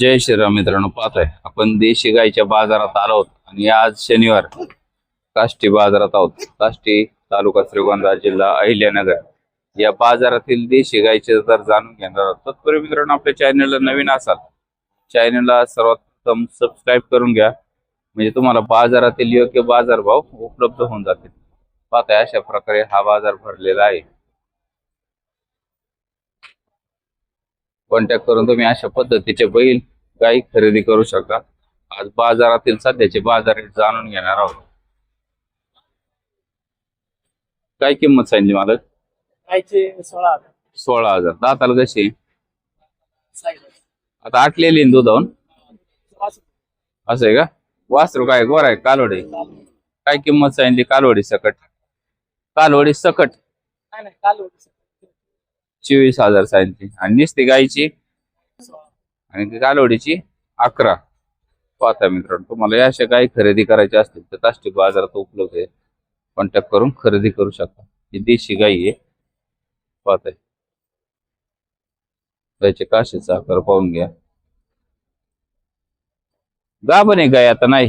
जय श्रीराम मित्रांनो पाहतोय. आपण देशी गाईच्या बाजारात आलो आहोत आणि आज शनिवार. काष्टी बाजारात आहोत. काष्टी तालुका श्रीगोंदा जिल्हा अहिल्यानगर. या बाजारातील देशी गाईचे दर जाणून घेणार आहोत. तत्पूर्वी मित्रांनो आपल्या चॅनलला नवीन असाल चॅनलला सर्वात प्रथम सबस्क्राईब करून घ्या. म्हणजे तुम्हाला बाजारातील योग्य बाजारभाव उपलब्ध होऊन जातील. पाहताय अशा प्रकारे हा बाजार भरलेला आहे. कॉन्टॅक्ट करून तुम्ही अशा पद्धतीचे बैल गाई खरेदी करू शकता. आज बाजारातील सध्याचे बाजार रेट जाणून घेणार आहोत. काय किंमत सांगितली मला गायचे सोळा हजार. सोळा हजार. दाताला कशी आता आटलेली ना दुधावून पाच असं आहे का? वासरू काय गोर आहे कालवडी? काय किंमत सांगितली कालवडी सकट? कालवडी सकट. नाही नाही चोवीस हजार सांगितली आणि नुसती गायची आणि ती कालवडीची अकरा. पाहता मित्रांनो तुम्हाला या अशा काही खरेदी करायच्या असतील तर काष्टी बाजारात उपलब्ध आहे. कॉन्टॅक्ट करून खरेदी करू शकता. ही देशी गाई आहे. पाहताय गायचे काशीचा आकार पाहून घ्या. गाभण आहे गाय आता नाही.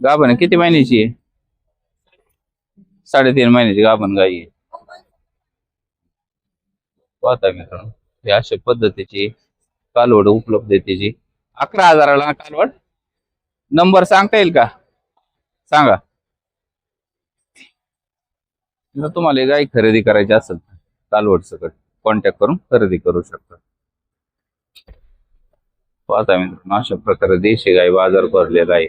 गाभण आहे किती महिन्याची आहे? साडेतीन महिन्याची गाभण गाई आहे. पाहता मित्रांनो. हे अशा पद्धतीची कालवड उपलब्ध आहे त्याची अकरा हजाराला कालवड. नंबर सांगता येईल का? सांगा. जर तुम्हाला गाय खरेदी करायची असेल तर कालवड सकट कॉन्टॅक्ट करून खरेदी करू शकता. पाहता मित्रांनो अशा प्रकारे देशी गाय बाजार भरलेला आहे.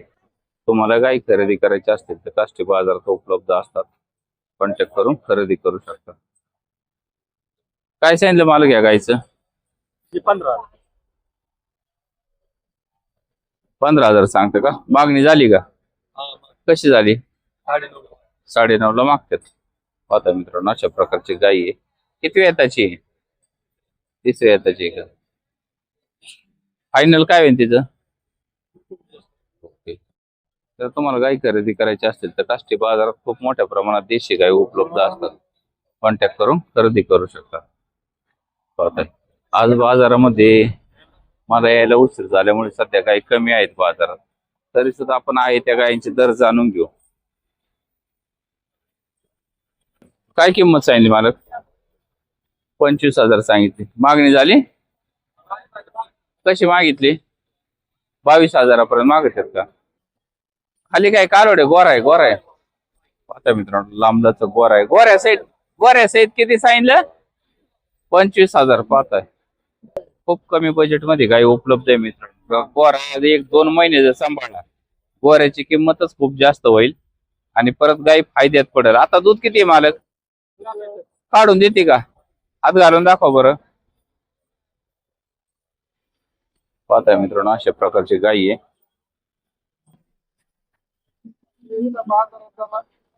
तुम्हाला गाय खरेदी करायची असतील तर काष्टी बाजारात उपलब्ध असतात. कॉन्टॅक्ट करून खरेदी करू शकता. काय सांगितलं मला घ्या गायचं पंधरा पंधरा हजार सांगते का? मागणी झाली का? कशी झाली? साडे नऊ ला मागतात. पाहता मित्रांनो अशा प्रकारची गाई आहे. किती येताची आहे? तिसऱ्या येताची का? फायनल काय होईल तिचं? ओके तर तुम्हाला गाई खरेदी करायची असतील तर काष्टी बाजारात खूप मोठ्या प्रमाणात देशी गाई उपलब्ध असतात. कॉन्टॅक्ट करून खरेदी करू शकता. पाहताय आज बाजारामध्ये मला यायला उशीर झाल्यामुळे सध्या काही कमी आहेत बाजारात. तरी सुद्धा आपण आहे त्या गायींचे दर जाणून घेऊ. काय किंमत सांगितली मालक? पंचवीस हजार सांगितली. मागणी झाली? कशी मागितली? बावीस हजारापर्यंत मागतात का? खाली काय कालवडे गोरा आहे गोरा आहे. आता मित्रांनो लांबलाच गोरा आहे. गोऱ्या सहित गोऱ्या सहित किती सांगितलं? पंचवीस हजार पाहताय खूप कमी बजेटमध्ये गाय उपलब्ध आहे मित्र. गोरा एक दोन महिने जर सांभाळणार गोऱ्याची किंमतच खूप जास्त होईल आणि परत गाय फायद्यात पडेल. आता दूध किती आहे मालक? काढून देते का? हात घालून दाखवा बरं. पाहताय मित्रांनो अशा प्रकारची गाई आहे.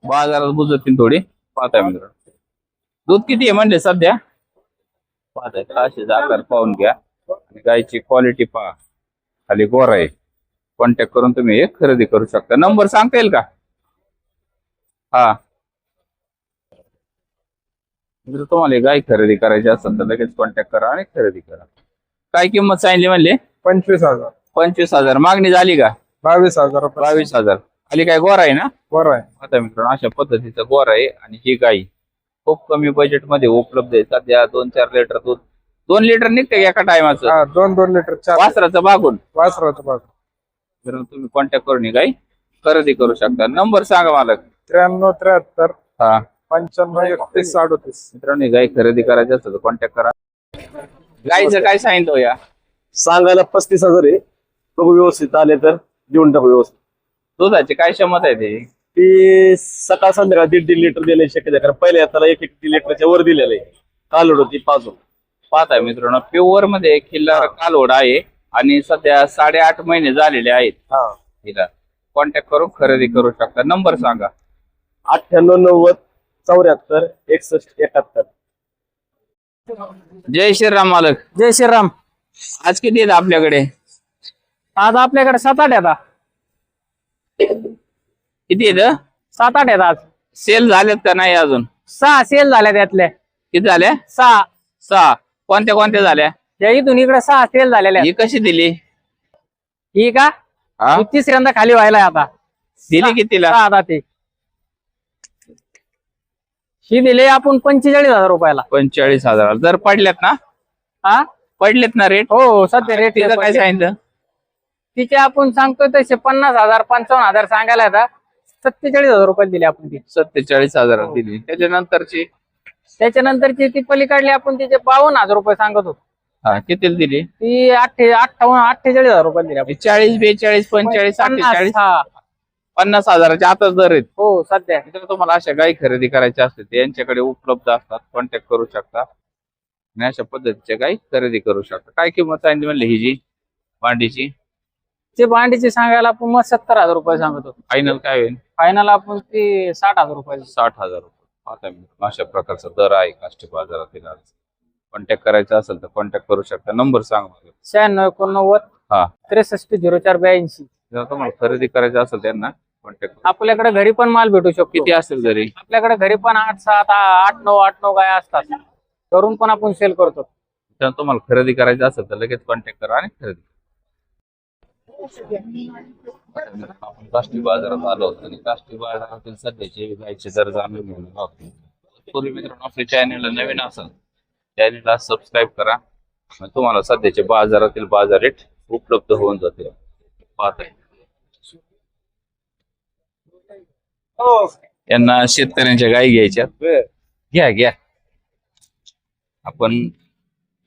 बाजारात बुजतील थोडी. पाहताय मित्रांनो. दूध किती आहे म्हणले सध्या? पाहताय असे आकार पाहून घ्या. आणि गायची क्वालिटी पहा. खाली गोरा आहे. कॉन्टॅक्ट करून तुम्ही हे खरेदी करू शकता. नंबर सांगता येईल का? हा. जर तुम्हाला गाय खरेदी करायची असेल तर लगेच कॉन्टॅक्ट करा आणि खरेदी करा. काय किंमत सांगितली म्हणले? पंचवीस हजार. पंचवीस हजार. मागणी झाली का? बावीस हजार बावीस हजार. खाली काय गोरा आहे ना? बरं आहे. आता मित्रांनो अशा पद्धतीचा गोरा आहे आणि ही गाई खूप कमी बजेटमध्ये उपलब्ध आहे. सध्या दोन चार लिटर दूध दोन लिटर निघते एका टायमाचं हा दोन दोन लिटर चार वासराचं बागून. वासराचं बघ मित्रांनो तुम्ही कॉन्टॅक्ट करून ही गाई. खरेदी करू शकता. नंबर सांगा मला त्र्याण्णव त्र्याहत्तर हा. पंच्याण्णव एकतीस अडोतीस. मित्रांनो ही गाय खरेदी करायची असेल तर कॉन्टॅक्ट करा. गाईचं काय सांगितलं या सांगायला पस्तीस हजार आहे. बघू व्यवस्थित आले तर देऊन टाकू व्यवस्थित. दुधाची काय क्षमता आहे ते? ती सकाळ संध्याकाळ दीड दीड लिटर देण्याची शक्यता आहे. कारण पहिल्या त्याला एक एक लिटरच्या वर दिलेलं आहे. कालोड होती पाजून. पाहताय मित्रांनो प्युअरमध्ये किल्लार कालवड आहे आणि सध्या साडेआठ महिने झालेले आहेत. हा. हिला कॉन्टॅक्ट करून खरेदी करू शकता. नंबर सांगा. अठ्ठ्याण्णव नव्वद चौऱ्याहत्तर एकसष्ट एकाहत्तर. जय श्रीराम मालक. जय श्रीराम. आज किती आहेत आपल्याकडे? आज आपल्याकडे सात आठ आहेत किती आहेत? सात आठ आहेत आज. सेल झालेत का नाही अजून? सहा सेल झाल्या त्यातल्या किती झाल्या सहा. सहा. कोणत्या कोणत्या झाल्या? त्या इथून इकडे सहा सेल झालेल्या. ही कशी दिली? ही का? हा? ही तिसऱ्यांदा खाली व्हायला आता. दिली कितीला? सहा आता ते. ही दिली आपण पंचेचाळीस हजार रुपयाला. पंचेचाळीस हजार. जर पडल्यात ना? हा? पडलेत ना रेट हो सध्या रेट तिचं काय सांगितलं? तिचे आपण सांगतोय तसे पन्नास हजार पंचावन्न हजार सांगायला आता. सत्तेचाळीस हजार रुपये दिले आपण ती सत्तेचाळीस हजार दिली. त्याच्यानंतरची? त्याच्यानंतरची ती पलीकडली आपण तिचे बावन्न हजार रुपये सांगत होतो. हा कितीला दिली? ती अठ्ठे अठ्ठावन्न अठ्ठेचाळीस हजार रुपये दिले आपण. चाळीस बेचाळीस पंचेचाळीस पन्नास, अठ्ठेचाळीस हा. पन्नास हजाराच्या आतच दर आहेत. हो सध्या. तुम्हाला अशा गाई खरेदी करायच्या असतील तर यांच्याकडे उपलब्ध असतात. कॉन्टॅक्ट करू शकता. आणि अशा पद्धतीच्या गाई खरेदी करू शकता. काय किंमत सांगितली म्हणली ही जी? मांडीची ते भांडीचे सांगायला आपण मग सत्तर हजार रुपये सांगत. होतो फायनल काय होईल? फायनल आपण ते साठ हजार रुपये साठ हजार रुपये. पाहता अशा प्रकारचा दर आहे काष्टी बाजारातील आज कॉन्टॅक्ट करायचा असेल तर कॉन्टॅक्ट करू शकता. नंबर सांग. शहाण्णव एकोणनव्वद हा. त्रेसष्ट झिरो चार ब्याऐंशी. जर तुम्हाला खरेदी करायचं असेल त्यांना कॉन्टॅक्ट आपल्याकडे घरी पण माल भेटू शकतो. किती असेल जरी? आपल्याकडे घरी पण आठ सात आ- आठ नऊ आठ नऊ गाय असतात. करून पण आपण सेल करतो. जर तुम्हाला खरेदी करायचं असेल तर लगेच कॉन्टॅक्ट करा आणि खरेदी करा. आपण काष्टी बाजारात आलो होतो आणि काष्टी बाजारातील सध्याचे गायचे दर जाणून घेणार आहोत पूर्वी मित्रांनो आपल्या चॅनलला नवीन असाल चॅनलला सबस्क्राईब करा. तुम्हाला सध्याचे बाजारातील बाजार रेट उपलब्ध होऊन जाते पाहत यांना शेतकऱ्यांच्या गायी घ्यायच्या. घ्या घ्या. आपण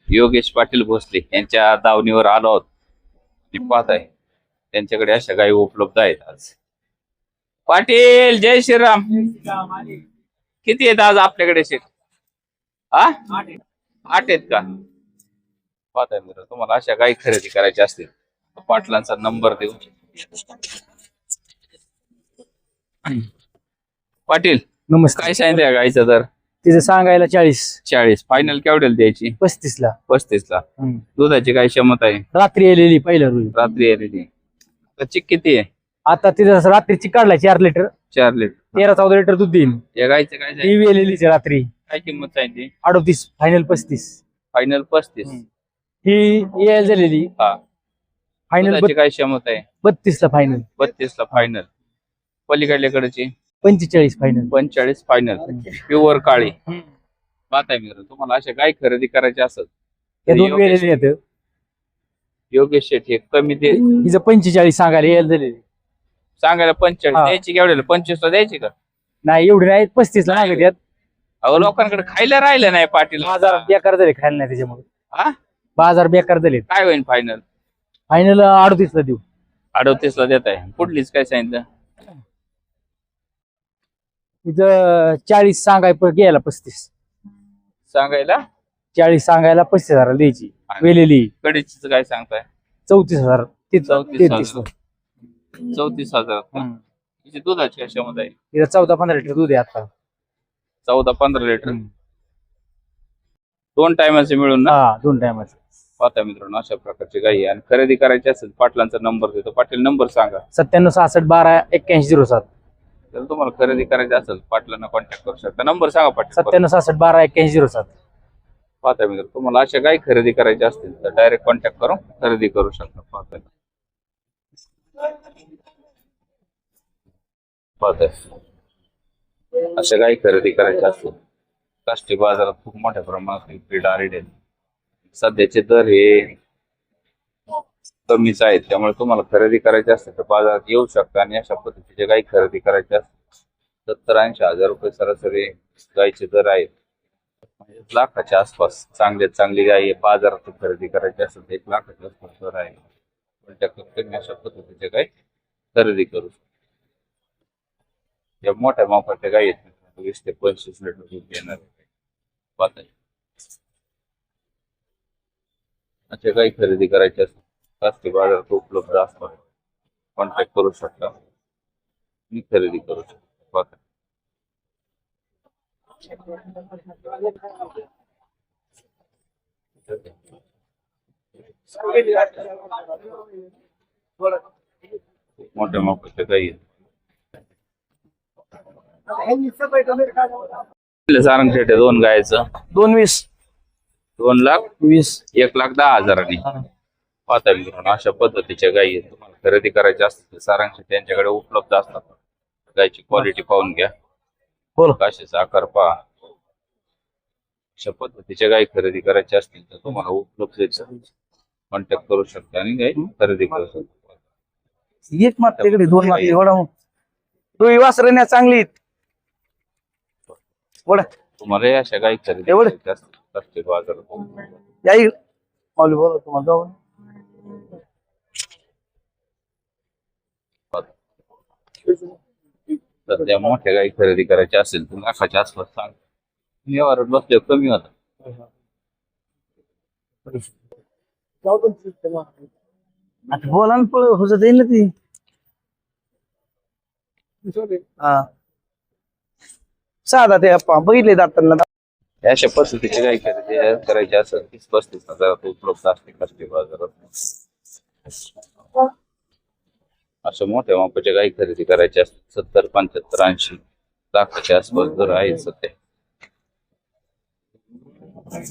योगेश पाटील भोसले यांच्या दावणीवर आलो आहोत. आणि पाहत आहे त्यांच्याकडे अशा गायी उपलब्ध आहेत आज. पाटील जय श्रीराम. किती आहेत आज आपल्याकडे शेत? हा आठ आहेत का? पाहत आहे मित्र तुम्हाला अशा गायी खरेदी करायच्या असतील तर पाटलांचा नंबर देऊ. पाटील नमस्कार. काय सांगितलं गायचा दर? तिथे सांगायला चाळीस. चाळीस. फायनल केवढ्याला द्यायची? पस्तीस ला पस्तीस ला दुधाची काय क्षमता आहे? रात्री आलेली पहिल्या रोजी. रात्री आलेली. चिक किती आहे? आता तिथे रात्रीची काढला चार लिटर. चार लिटर. तेरा चौदा लिटर दूध देईन. या गायचं काय ती रात्री. काय किंमत सांगितली अडोतीस फायनल पस्तीस. फायनल पस्तीस. ही यायला झालेली. हा. फायनल दुधाची काय क्षमता आहे? बत्तीस ला फायनल बत्तीस ला फायनल पलीकडल्याकडची पंचेचाळीस फायनल पंचेचाळीस. फायनल प्युअर काळी. पाहत आहे मित्र तुम्हाला अशा गाय खरेदी करायची असेल या दोन योगेश- वेळेले येत. योगेश शेठ हे कमी दे हिचं पंचेचाळीस सांगायला यायला झालेली सांगायला पंचेचाळीस हा. द्यायची केवढ्याला पंचवीस ला द्यायची का? नाही एवढी नाही पस्तीस ला मागत यात. अहो लोकांकडे खायला राहिलं नाही पाटील. बाजार बेकार झाले खायला नाही त्याच्यामुळे. हा? बाजार बेकार झाले. काय होईल फायनल फायनल अडतीस ला देऊ. अडोतीस ला देत आहे कुठलीच काय सांगितलं? तिथं चाळीस सांगाय पण घ्यायला पस्तीस. सांगायला? चाळीस सांगायला पस्तीस हजार द्यायची. वेलेली. कडीच काय सांगताय? चौतीस हजार. ते- चौतीस तेहतीस. हजार. चौतीस हजार. तिची दुधाची कशामध्ये आहे? तिथं चौदा पंधरा लिटर दूध आहे आता. चौदा पंधरा लिटर. दोन टायमाचे मिळून ना? हा दोन टायमाचं. पाहता मित्रांनो अशा प्रकारची गाई आहे. आणि खरेदी करायची असेल पाटलांचा नंबर देतो. पाटील नंबर सांगा. सत्त्याण्णव सहासष्ट बारा एक्क्याऐंशी झिरो सात. जर तुम्हाला खरेदी करायची असेल पाटलांना कॉन्टॅक्ट करू शकता. नंबर सांगा पाटील. सत्त्याण्णव सहासष्ट बारा एक्क्याऐंशी झिरो सात. पाहता मित्र तुम्हाला अशा काही खरेदी करायच्या असतील तर डायरेक्ट कॉन्टॅक्ट करून खरेदी करू शकता. पाहता पाहताय. अशा काही खरेदी करायच्या असतील. काष्टी बाजारात खूप मोठ्या प्रमाणात ब्रीड सध्याचे दर हे कमीच आहेत. त्यामुळे तुम्हाला खरेदी करायचे असतील तर बाजारात येऊ शकता आणि अशा पद्धतीचे काही खरेदी करायचे असतील सत्तर ऐंशी हजार रुपये सरासरी गायचे दर आहेत. म्हणजे लाखाच्या आसपास चांगल्यात चांगली गाय आहे. खरेदी करायची असेल तर एक लाखाच्या आसपास आहे. पण त्या कंपनी अशा पद्धतीच्या गाय खरेदी करू या मोठ्या मापाच्या गाय आहेत. वीस ते पंचवीस लिटर दूध गाय. खरेदी करायची बाजारात उपलब्ध असतात. कॉन्टॅक्ट करू शकता. मी खरेदी करू शकतो. पाहताय मोठ्या गाई आहेत. सारंग शेट आहे दोन गायचं. दोन वीस. दोन लाख? वीस. एक लाख दहा हजारांनी. पाहता मित्रांनो अशा पद्धतीच्या गायी आहेत. तुम्हाला खरेदी करायच्या असतील तर सारांश त्यांच्याकडे उपलब्ध असतात. गायची क्वालिटी पाहून घ्या. बोल. काशीचा आकार पहा. अशा पद्धतीच्या गायी खरेदी करायच्या असतील तर तुम्हाला उपलब्ध कॉन्टॅक्ट करू शकता आणि गाई खरेदी करू शकता. एक मात्र तिकडे दोन मात्र. एवढा तू वासरण्या चांगली. वडा तुम्हाला या अशा गायी खरेदी एवढे? करायच्या असतील तर कष्टी बाजारात या इकडे. माऊली बोला तुम्हाला. जाऊ. तर त्या मोठ्या गायी खरेदी करायच्या असेल तर लाखाच्या आसपास सांग व्यवहारात बसले कमी होता. आता बोला ना पळ हुजत येईल ना ती. हा. साधा ते अप्पा बघितले दातांना. या अशा पद्धतीची गाय खरेदी करायची असेल तीस पस्तीस हजारात उपलब्ध असते कष्टी बाजारात अशा मोठ्या मापाच्या गाई खरेदी करायच्या असतात सत्तर पंच्याहत्तर ऐंशी लाखाच्या आसपास दर आहे सध्या.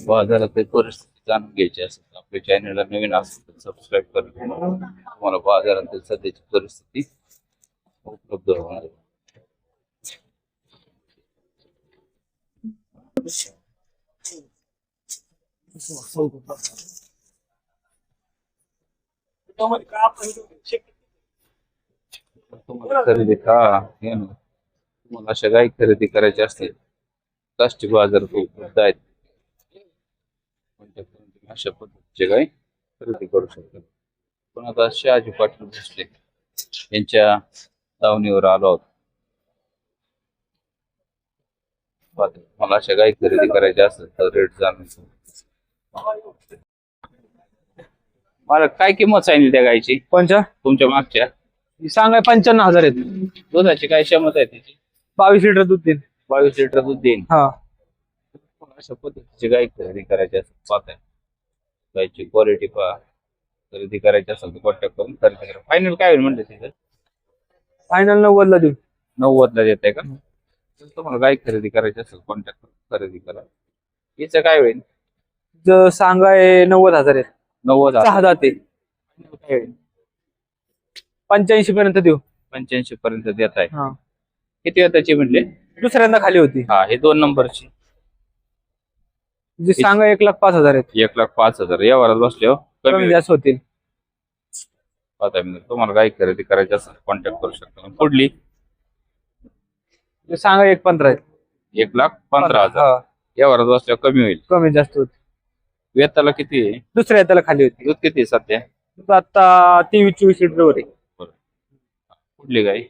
बाजारात परिस्थिती जाणून घ्यायची असेल आपल्या चॅनलला नवीन असेल तर सबस्क्राईब करा. तुम्हाला बाजारातील सध्याची परिस्थिती उपलब्ध होणार आहे. तुम्हाला खरेदी का? हे ना. तुम्हाला अशा गाई खरेदी करायच्या असतील. काष्टी बाजारात उपलब्ध आहेत. अशा पद्धतीचे गाई खरेदी करू शकतात पण आता शहाजी पाटील भोसले यांच्या दावणीवर आलो आहोत. मला अशा गाई खरेदी करायच्या असेल तर रेट जाणून. मला काय किंमत सांगितली त्या गायची कोणच्या? तुमच्या मागच्या. सांगाय पंच्याण्णव हजार आहेत. दुधाची काय क्षमता आहे त्याची? बावीस लिटर दूध देईल बावीस लिटर दूध देईन. हा. अशा पद्धतीची गाय खरेदी करायची असेल पाहताय. गायची क्वालिटी पहा. खरेदी करायची असेल तर कॉन्टॅक्ट करून खरेदी करा. फायनल काय होईल म्हणलं तिथं फायनल नव्वदला देऊ. नव्वदला देत आहे का? तर तुम्हाला गाय खरेदी करायची असेल कॉन्टॅक्ट करून खरेदी करा. हिचं काय होईल? ज- सांगाय नव्वद हजार आहेत. नव्वद सहा जाते Final काय होईल? पंच्याऐंशी पर्यंत देऊ. पंच्याऐंशी पर्यंत देत आहे. हा. किती वेताची म्हणले दुसऱ्यांदा खाली होती. हा हे दोन नंबरची. जी सांगा एक लाख पाच हजार आहेत. एक लाख पाच हजार. यावरात बसले हो. कमी. जास्त होतील. म्हणजे तुम्हाला गाय खरेदी करायची असेल कॉन्टॅक्ट करू शकता. पुढली. जे सांगा एक पंधरा आहेत. एक लाख पंधरा हजार. हा, यावरात बसल्यावर कमी होईल. कमी जास्त होतील. वेताला किती आहे? दुसऱ्या त्याला खाली होती दूध किती आहे सध्या? आता तेवीस चोवीस लिटर वर आहे. कुठली गाय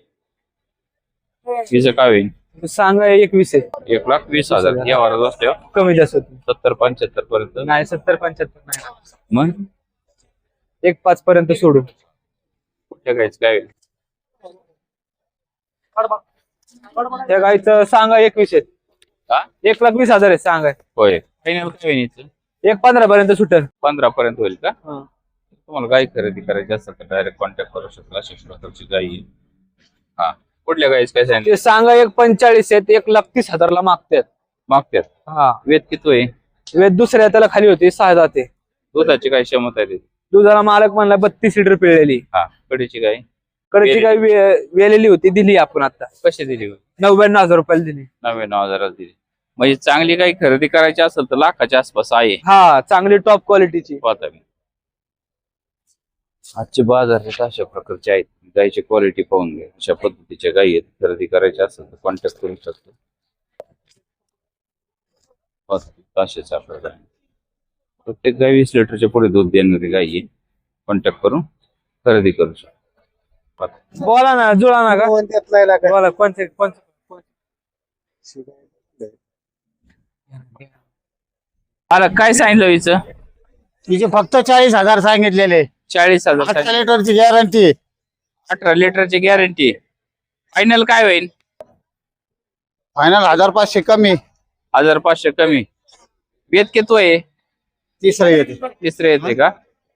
तिचं काय होईल? सांगा एकवीस आहे. एक लाख वीस हजार. यावरात बसल्यावर कमी जास्त सत्तर पंच्याहत्तर पर्यंत. नाही सत्तर पंच्याहत्तर नाही. मग? एक पाच पर्यंत सोडू कुठल्या गायचं काय होईल? त्या गाईचं सांगा एकवीस आहेत हा? एक लाख वीस हजार आहे सांगा. होय. फायनल काय होईल हिचं? एक पंधरा पर्यंत सुटेल. पंधरा पर्यंत होईल का? तुम्हाला गाय खरेदी करायची असेल तर डायरेक्ट कॉन्टॅक्ट करू शकता. अशा प्रकारची गाई आहे. हा. कुठल्या काय सांगितलं? ते सांगा एक पंचाळीस आहेत एक लाख तीस हजारला मागतात. मागतात? हा. वेद किती आहे वेद दुसऱ्या त्याला खाली होती सहा जाते. दुधाची काय क्षमता आहे त्याची? दुधाला मालक म्हणला बत्तीस लिटर पिळलेली. हा. कडीची गाय कडची गाय वे- वेलेली होती दिली आपण आता. कशी दिली होती? नव्याण्णव हजार रुपयाला दिली. नव्याण्णव हजारात दिली. म्हणजे चांगली काही खरेदी करायची असेल तर लाखाच्या आसपास आहे. हा चांगली टॉप क्वालिटीची पाहता मी. आजचे बाजार हे अशा प्रकारचे आहेत. गायची क्वालिटी पाहून घ्या. अशा पद्धतीच्या गायी आहेत. खरेदी करायच्या असेल तर कॉन्टॅक्ट करू शकतो. असेच आपल्याला प्रत्येक गाय वीस लिटरच्या पुढे दूध देणारी गाय आहे. कॉन्टॅक्ट करून खरेदी करू शकतो. बोला ना जुळा ना का? बोला कोणते कोणते आला काय सांगितलं हिचं? तिचे फक्त चाळीस हजार सांगितलेले. चाळीस हजार अठरा. लिटरची गॅरंटी अठरा लिटरची गॅरंटी फायनल काय होईल? फायनल हजार पाचशे कमी. हजार पाचशे कमी. वेद किती आहे? तिसरं येते. तिसरे येते का?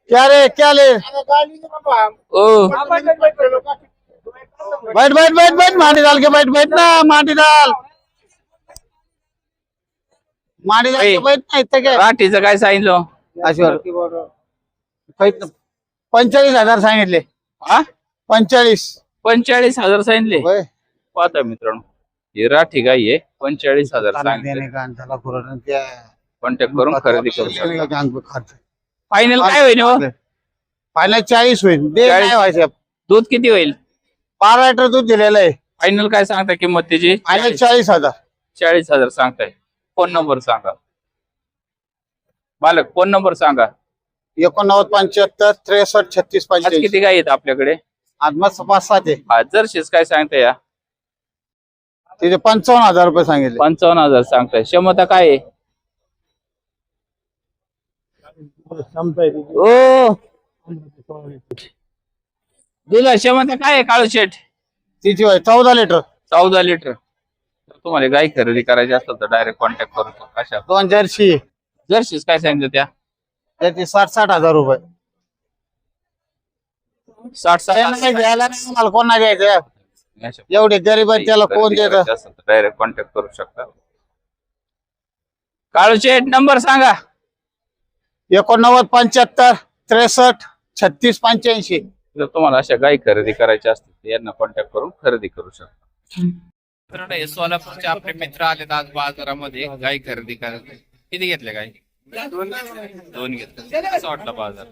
क्या रे क्या ले ओ. बैठ बैठ बैठ बैठ. माटी डाल के बैठ बैठ ना माटी डाल. माडी ऐ. नाही तर काय राठीचं काय सांगितलं? अशिवर पंचेचाळीस हजार सांगितले. हा? पंचेचाळीस. पंचेचाळीस हजार सांगितले? होय. पाहता मित्रांनो. ही राठी गाई आहे. पंचेचाळीस हजार सांगितले. देणे का त्याला पुरवठा त्या कॉन्टॅक्ट करून खरेदी करू शकता फायनल काय होईल हो? फायनल चाळीस होईल. दे चाळीस. व्हायचं? दूध किती होईल? बारा लिटर दूध दिलेलं आहे. फायनल काय सांगता किंमत त्याची? फायनल चाळीस हजार. चाळीस हजार सांगताय. फोन नंबर सांगा. मालक फोन नंबर सांगा. एकोणनव्वद पंच्याहत्तर त्रेसष्ट छत्तीस आज पंचेचाळीस. किती गाई आहेत आपल्याकडे? आज मस्त पाच सात आहे. हा जर्शीच काय सांगताय या? तिथे पंचावन्न हजार रुपये सांगितले. पंचावन्न हजार सांगताय. क्षमता काय आहे? ओ! क्षमता काय आहे काळू शेठ? तिची होय चौदा लिटर. चौदा लिटर. तुम्हाला गाई खरेदी करायची असेल तर डायरेक्ट कॉन्टॅक्ट करू शकता कशा दोन जर्सी. जर्शीच काय सांगितलं त्या? त्याची साठ साठ हजार रुपये. साठ त्याला काही द्यायला नाही मला कोण नाही द्यायचं साठ एवढे गरीब आहेत त्याला कोण देत? डायरेक्ट कॉन्टॅक्ट करू शकता. काळू शेठ नंबर सांगा. एकोणनव्वद पंच्याहत्तर त्रेसष्ट छत्तीस पंच्याऐंशी. जर तुम्हाला अशा गाई खरेदी करायच्या असतील तर यांना कॉन्टॅक्ट करून खरेदी करू शकता. मित्रांनो, हे सोलापूरचे आपले मित्र आलेत आज बाजारामध्ये गाई खरेदी करायला. किती घेतले गाई दोन घेतले. वाटलं बाजार